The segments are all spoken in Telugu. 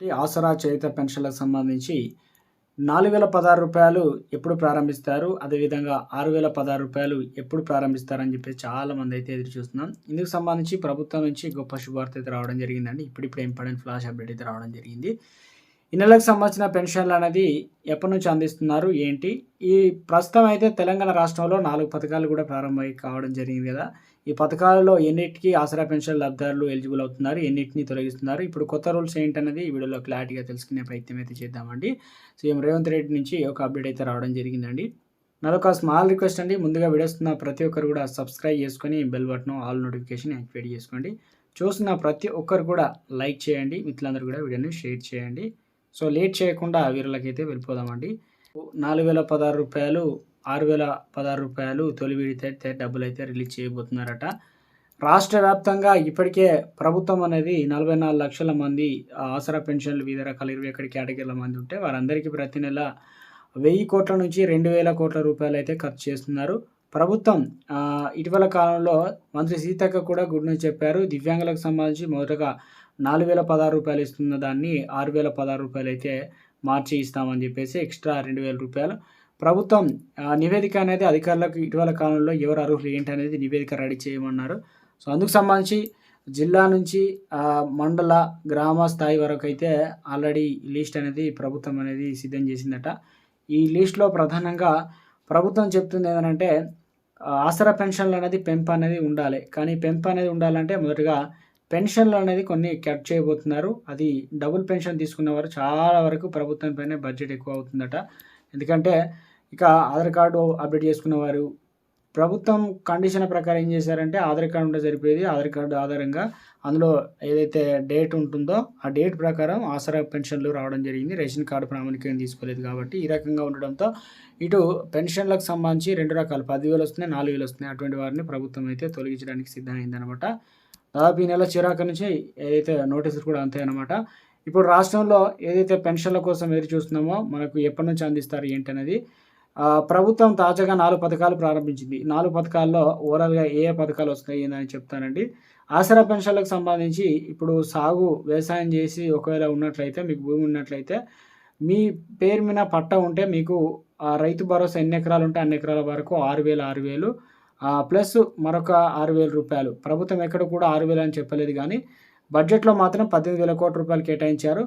ఆసరా చేయుత పెన్షన్లకు సంబంధించి నాలుగు వేల పదహారు రూపాయలు ఎప్పుడు ప్రారంభిస్తారు? అదేవిధంగా ఆరు వేల పదహారు రూపాయలు ఎప్పుడు ప్రారంభిస్తారని చెప్పి చాలామంది అయితే ఎదురు చూస్తున్నాం. ఇందుకు సంబంధించి ప్రభుత్వం నుంచి గొప్ప శుభార్త అయితే రావడం జరిగిందండి. ఇప్పుడిప్పుడు ఇంపార్టెంట్ ఫ్లాష్ అప్డేట్ అయితే రావడం జరిగింది. ఈ నెలకు సంబంధించిన పెన్షన్లు అనేది ఎప్పటి నుంచి అందిస్తున్నారు? ఏంటి? ఈ ప్రస్తుతం అయితే తెలంగాణ రాష్ట్రంలో నాలుగు పథకాలు కూడా ప్రారంభమై కావడం జరిగింది కదా. ఈ పథకాలలో ఎన్నిటికీ ఆసరా పెన్షన్ లబ్ధారులు ఎలిజిబుల్ అవుతున్నారు? ఎన్నిటిని తొలగిస్తున్నారు? ఇప్పుడు కొత్త రూల్స్ ఏంటనేది ఈ వీడియోలో క్లారిటీగా తెలుసుకునే ప్రయత్నం అయితే చేద్దామండి. సీఎం రేవంత్ రెడ్డి నుంచి ఒక అప్డేట్ అయితే రావడం జరిగిందండి. నాదొక స్మాల్ రిక్వెస్ట్ అండి. ముందుగా వీడియోస్తున్న ప్రతి ఒక్కరు కూడా సబ్స్క్రైబ్ చేసుకొని bell button all notification activate చేసుకోండి. చూస్తున్న ప్రతి ఒక్కరు కూడా లైక్ చేయండి. మిత్రులందరూ కూడా వీడియోని షేర్ చేయండి. సో లేట్ చేయకుండా వీరులకైతే వెళ్ళిపోదామండి. నాలుగు వేల పదహారు రూపాయలు ఆరు వేల పదహారు రూపాయలు తొలి విడితే అయితే డబ్బులు అయితే రిలీజ్ చేయబోతున్నారట. రాష్ట్ర వ్యాప్తంగా ఇప్పటికే ప్రభుత్వం అనేది నలభై నాలుగు లక్షల మంది ఆసరా పెన్షన్లు వివిధ రకాల ఇరవై ఒకటి కేటగిరీల మంది ఉంటే వారందరికీ ప్రతి నెల వెయ్యి కోట్ల నుంచి రెండు వేల కోట్ల రూపాయలు అయితే ఖర్చు చేస్తున్నారు. ప్రభుత్వం ఇటీవల కాలంలో మంత్రి సీతక్క కూడా గుడ్ న్యూస్ చెప్పారు. దివ్యాంగులకు సంబంధించి మొదటగా నాలుగు వేల పదహారు రూపాయలు ఇస్తున్న దాన్ని ఆరు వేల పదహారు రూపాయలు అయితే మార్చి ఇస్తామని చెప్పేసి ఎక్స్ట్రా రెండు వేల రూపాయలు. ప్రభుత్వం నివేదిక అనేది అధికారులకు ఇటీవల కాలంలో ఎవరు అర్హులు ఏంటి అనేది నివేదిక రెడీ చేయమన్నారు. సో అందుకు సంబంధించి జిల్లా నుంచి మండల గ్రామ స్థాయి వరకు అయితే ఆల్రెడీ లిస్ట్ అనేది ప్రభుత్వం అనేది సిద్ధం చేసిందట. ఈ లిస్ట్లో ప్రధానంగా ప్రభుత్వం చెప్తుంది ఏంటంటే ఆసరా పెన్షన్లు అనేది పెంపు అనేది ఉండాలి. కానీ పెంపు అనేది ఉండాలంటే మొదటగా పెన్షన్లు అనేది కొన్ని కట్ చేయబోతున్నారు. అది డబుల్ పెన్షన్ తీసుకున్న వారు చాలా వరకు ప్రభుత్వం పైన బడ్జెట్ ఎక్కువ అవుతుందట. ఎందుకంటే ఇక ఆధార్ కార్డు అప్డేట్ చేసుకున్న వారు ప్రభుత్వం కండిషన్ ప్రకారం ఏం చేశారంటే ఆధార్ కార్డు ఉంటే సరిపోయేది ఆధార్ కార్డు ఆధారంగా అందులో ఏదైతే డేట్ ఉంటుందో ఆ డేట్ ప్రకారం ఆసరా పెన్షన్లు రావడం జరిగింది. రేషన్ కార్డు ప్రామాణికంగా తీసుకోలేదు కాబట్టి ఈ రకంగా ఉండడంతో ఇటు పెన్షన్లకు సంబంధించి రెండు రకాలు పదివేలు వస్తున్నాయి నాలుగు వేలు వస్తున్నాయి. అటువంటి వారిని ప్రభుత్వం అయితే తొలగించడానికి సిద్ధమైందనమాట దాదాపు ఈ నెల చిరాక నుంచి ఏదైతే నోటీసులు కూడా అంతే అనమాట ఇప్పుడు రాష్ట్రంలో ఏదైతే పెన్షన్ల కోసం ఎదురు చూస్తున్నామో మనకు ఎప్పటి నుంచి అందిస్తారు ఏంటనేది ప్రభుత్వం తాజాగా నాలుగు పథకాలు ప్రారంభించింది. నాలుగు పథకాల్లో ఓవరాల్గా ఏ ఏ పథకాలు వస్తాయి అని చెప్తానండి. ఆసరా పెన్షన్లకు సంబంధించి ఇప్పుడు సాగు వ్యవసాయం చేసి ఒకవేళ ఉన్నట్లయితే మీకు భూమి ఉన్నట్లయితే మీ పేరు మీద పట్ట ఉంటే మీకు ఆ రైతు భరోసా ఎన్ని ఎకరాలు ఉంటే అన్ని ఎకరాల వరకు ఆరు వేలు ఆరు వేలు ప్లస్ మరొక ఆరు వేల రూపాయలు. ప్రభుత్వం ఎక్కడ కూడా ఆరు వేలు అని చెప్పలేదు కానీ బడ్జెట్లో మాత్రం పద్దెనిమిది వేల కోట్ల రూపాయలు కేటాయించారు.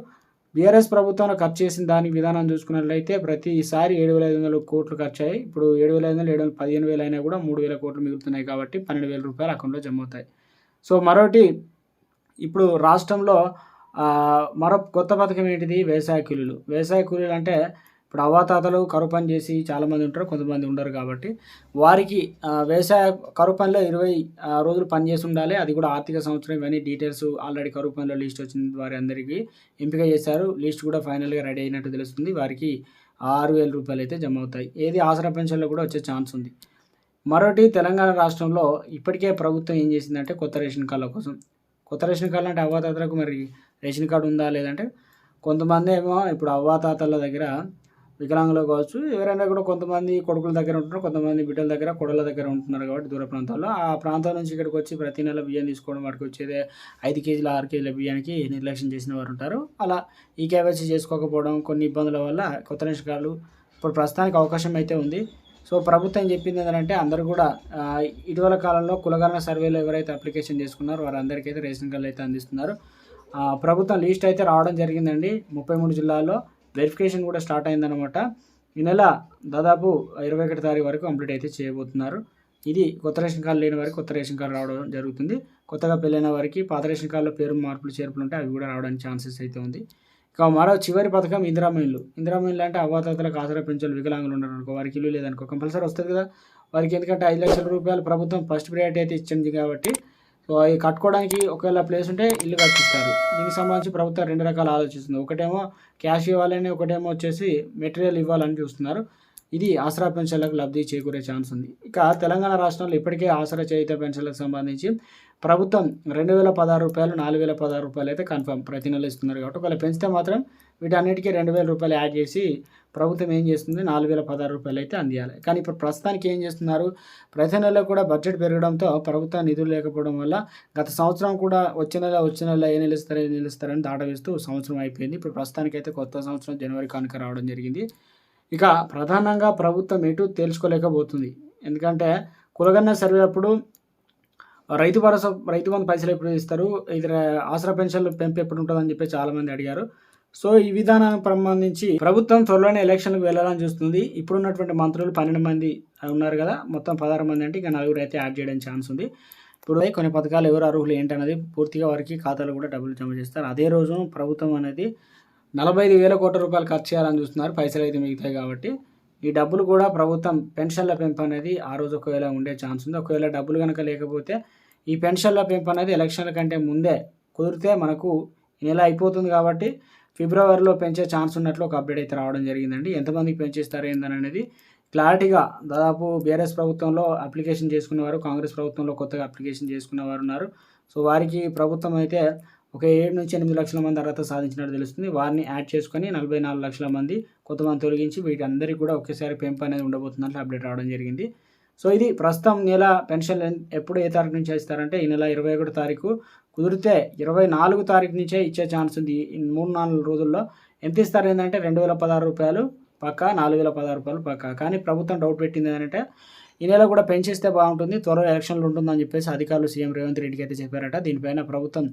బీఆర్ఎస్ ప్రభుత్వంలో ఖర్చు చేసిన దాని విధానం చూసుకున్నట్లయితే ప్రతిసారి ఏడు వేల ఐదు వందల కోట్లు ఖర్చు అయ్యాయి ఇప్పుడు ఏడు వేల ఐదు వందలు ఏడు వందల పదిహేను వేలు అయినా కూడా మూడు వేల కోట్లు మిగులుతున్నాయి కాబట్టి పన్నెండు వేల రూపాయలు అకౌంట్లో జమ అవుతాయి. సో మరొకటి ఇప్పుడు రాష్ట్రంలో మరో కొత్త పథకం ఏంటిది? వ్యవసాయ కూలీలు. వ్యవసాయ కూలీలు అంటే ఇప్పుడు అవ్వాతాతలు కరువు పని చేసి చాలామంది ఉంటారు కొంతమంది ఉండరు కాబట్టి వారికి వ్యవసాయ కరువు పనిలో ఇరవై ఆ, రోజులు పని చేసి ఉండాలి. అది కూడా ఆర్థిక సంవత్సరం ఇవన్నీ డీటెయిల్స్ ఆల్రెడీ కరువు పనిలో లిస్ట్ వచ్చింది వారి అందరికీ ఎంపిక చేశారు. లిస్ట్ కూడా ఫైనల్గా రెడీ అయినట్టు తెలుస్తుంది. వారికి ఆరు వేల రూపాయలు అయితే జమ అవుతాయి. ఏది ఆసరా పెన్షన్లో కూడా వచ్చే ఛాన్స్ ఉంది. మరొకటి తెలంగాణ రాష్ట్రంలో ఇప్పటికే ప్రభుత్వం ఏం చేసిందంటే కొత్త రేషన్ కార్డుల కోసం. కొత్త రేషన్ కార్డులు అంటే అవ్వాతాతలకు మరి రేషన్ కార్డు ఉందా లేదంటే కొంతమంది ఏమో ఇప్పుడు అవ్వాతాతల దగ్గర వికలాంగులు కావచ్చు ఎవరైనా కూడా కొంతమంది కొడుకుల దగ్గర ఉంటున్నారు కొంతమంది బిడ్డల దగ్గర కొడల దగ్గర ఉంటున్నారు కాబట్టి దూర ప్రాంతాల్లో. ఆ ప్రాంతాల నుంచి ఇక్కడికి వచ్చి ప్రతి నెల బియ్యం తీసుకోవడం వాటికి వచ్చేదే ఐదు కేజీల ఆరు కేజీల బియ్యానికి నిర్లక్ష్యం చేసిన వారు ఉంటారు. అలా ఈ కేవైసీ చేసుకోకపోవడం కొన్ని ఇబ్బందుల వల్ల కొత్త నిష్కాలు ఇప్పుడు ప్రస్తుతానికి అవకాశం అయితే ఉంది. సో ప్రభుత్వం చెప్పింది ఏంటంటే అందరూ కూడా ఇటీవల కాలంలో కులగణన సర్వేలో ఎవరైతే అప్లికేషన్ చేసుకున్నారో వారందరికీ అయితే రేషన్ కార్డులు అయితే అందిస్తున్నారు. ప్రభుత్వం లిస్ట్ అయితే రావడం జరిగిందండి. ముప్పై మూడు జిల్లాల్లో వెరిఫికేషన్ కూడా స్టార్ట్ అయిందనమాట ఈ నెల దాదాపు ఇరవై ఒకటి తారీఖు వరకు కంప్లీట్ అయితే చేయబోతున్నారు. ఇది కొత్త రేషన్ కార్డు లేని వారికి కొత్త రేషన్ కార్డు రావడం జరుగుతుంది. కొత్తగా పెళ్ళైన వారికి పాత రేషన్ కార్డులో పేరు మార్పులు చేర్పులు ఉంటే అవి కూడా రావడానికి ఛాన్సెస్ అయితే ఉంది. ఇక మరో చివరి పథకం ఇందిరామ ఇల్లు అంటే అవ్వాతాతలకు ఆసరా పెంచాలి వికలాంగులు ఉన్నారు అనుకో వారికి ఇల్లు లేదనుకో కంపల్సరీ వస్తుంది కదా. వారికి ఎందుకంటే ఐదు లక్షల రూపాయలు ప్రభుత్వం ఫస్ట్ ప్రియారిటీ అయితే ఇచ్చింది కాబట్టి సో అవి కట్టుకోవడానికి ఒకవేళ ప్లేస్ ఉంటే ఇల్లు కట్టిస్తారు. దీనికి సంబంధించి ప్రభుత్వం రెండు రకాలు ఆలోచిస్తుంది. ఒకటేమో క్యాష్ ఇవ్వాలని ఒకటేమో వచ్చేసి మెటీరియల్ ఇవ్వాలని చూస్తున్నారు. ఇది ఆసరా పెన్షన్లకు లబ్ధి చేకూరే ఛాన్స్ ఉంది. ఇక తెలంగాణ రాష్ట్రంలో ఇప్పటికే ఆసరా చేయుత పెన్షన్లకు సంబంధించి ప్రభుత్వం రెండు వేల పదహారు రూపాయలు నాలుగు వేల పదహారు రూపాయలు అయితే కన్ఫర్మ్ ప్రతి నెల ఇస్తున్నారు కాబట్టి ఒకవేళ పెంచితే మాత్రం వీటన్నిటికీ రెండు వేల రూపాయలు యాడ్ చేసి ప్రభుత్వం ఏం చేస్తుంది? నాలుగు వేల పదహారు రూపాయలు అయితే అందియాలి. కానీ ఇప్పుడు ప్రస్తుతానికి ఏం చేస్తున్నారు? ప్రతి నెల కూడా బడ్జెట్ పెరగడంతో ప్రభుత్వం నిధులు లేకపోవడం వల్ల గత సంవత్సరం కూడా వచ్చే నెల వచ్చే నెల ఏ నిలుస్తారు ఏ నిలుస్తారని దాటవేస్తూ సంవత్సరం అయిపోయింది. ఇప్పుడు ప్రస్తుతానికి అయితే కొత్త సంవత్సరం జనవరి కానుక రావడం జరిగింది. ఇక ప్రధానంగా ప్రభుత్వం ఎటు తేల్చుకోలేకపోతుంది. ఎందుకంటే కులగన్న సర్వే అప్పుడు రైతు భరోసా రైతు బంధు పైసలు ఎప్పుడు ఇస్తారు? ఇది ఆసరా పెన్షన్లు పెంపు ఎప్పుడు ఉంటుందని చెప్పి చాలామంది అడిగారు. సో ఈ విధానానికి సంబంధించి ప్రభుత్వం త్వరలోనే ఎలక్షన్లకు వెళ్ళాలని చూస్తుంది. ఇప్పుడున్నటువంటి మంత్రులు పన్నెండు మంది ఉన్నారు కదా మొత్తం పదహారు మంది అంటే ఇక నలుగురు అయితే యాడ్ చేయడానికి ఛాన్స్ ఉంది. ఇప్పుడు కొన్ని పథకాలు ఎవరు అర్హులు ఏంటనేది పూర్తిగా వారికి ఖాతాలో కూడా డబ్బులు జమ చేస్తారు. అదే రోజు ప్రభుత్వం అనేది నలభై ఐదు వేల కోట్ల రూపాయలు ఖర్చు చేయాలని చూస్తున్నారు. పైసలు అయితే మిగుతాయి కాబట్టి ఈ డబ్బులు కూడా ప్రభుత్వం పెన్షన్ల పెంపు అనేది ఆ రోజు ఒకవేళ ఉండే ఛాన్స్ ఉంది. ఒకవేళ డబ్బులు కనుక లేకపోతే ఈ పెన్షన్ల పెంపు అనేది ఎలక్షన్ల కంటే ముందే కుదిరితే మనకు నెల అయిపోతుంది కాబట్టి ఫిబ్రవరిలో పెంచే ఛాన్స్ ఉన్నట్లు ఒక అప్డేట్ అయితే రావడం జరిగిందండి. ఎంతమందికి పెంచేస్తారు ఏందని అనేది క్లారిటీగా దాదాపు బీఆర్ఎస్ ప్రభుత్వంలో అప్లికేషన్ చేసుకున్నవారు కాంగ్రెస్ ప్రభుత్వంలో కొత్తగా అప్లికేషన్ చేసుకున్నవారు ఉన్నారు. సో వారికి ప్రభుత్వం అయితే ఒక ఏడు నుంచి ఎనిమిది లక్షల మంది అర్హత సాధించినట్టు తెలుస్తుంది. వారిని యాడ్ చేసుకొని నలభై నాలుగు లక్షల మంది కొంతమంది తొలగించి వీటి అందరికీ కూడా ఒకేసారి పెంపు అనేది ఉండబోతున్నట్లు అప్డేట్ రావడం జరిగింది. సో ఇది ప్రస్తుతం నెల పెన్షన్ ఎప్పుడు ఏ తారీఖు నుంచి ఇస్తారంటే ఈ నెల ఇరవై ఒకటి తారీఖు. కుదిరితే ఇరవై నాలుగు తారీఖు నుంచే ఇచ్చే ఛాన్స్ ఉంది. మూడు నాలుగు రోజుల్లో ఎంత ఇస్తారు ఏంటంటే రెండు వేల పదహారు రూపాయలు. పక్క నాలుగు వేల పదహారు రూపాయలు పక్క. కానీ ప్రభుత్వం డౌట్ పెట్టింది ఏంటంటే ఈ నెల కూడా పెంచేస్తే బాగుంటుంది త్వరలో ఎలక్షన్లు ఉంటుందని చెప్పేసి అధికారులు సీఎం రేవంత్ రెడ్డికి అయితే చెప్పారట. దీనిపైన ప్రభుత్వం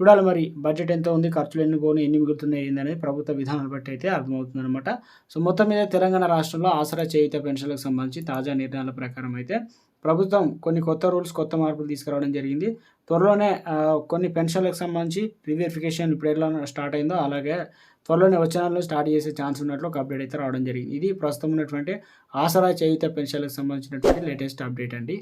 చూడాలి మరి బడ్జెట్ ఎంత ఉంది ఖర్చులు ఎన్ని పోను ఎన్ని మిగులుతున్నాయి ఏందనేది ప్రభుత్వ విధానాలు బట్టి అయితే అర్థమవుతుందనమాట సో మొత్తం మీద తెలంగాణ రాష్ట్రంలో ఆసరా చేయుత పెన్షన్లకు సంబంధించి తాజా నిర్ణయాల ప్రకారం అయితే ప్రభుత్వం కొన్ని కొత్త రూల్స్ కొత్త మార్పులు తీసుకురావడం జరిగింది. త్వరలోనే కొన్ని పెన్షన్లకు సంబంధించి రీవెరిఫికేషన్ ఇప్పుడు ఎలా స్టార్ట్ అయిందో అలాగే త్వరలోనే వచ్చే నెలలో స్టార్ట్ చేసే ఛాన్స్ ఉన్నట్లు ఒక అప్డేట్ అయితే రావడం జరిగింది. ఇది ప్రస్తుతం ఉన్నటువంటి ఆసరా చేయుత పెన్షన్లకు సంబంధించినటువంటి లేటెస్ట్ అప్డేట్ అండి.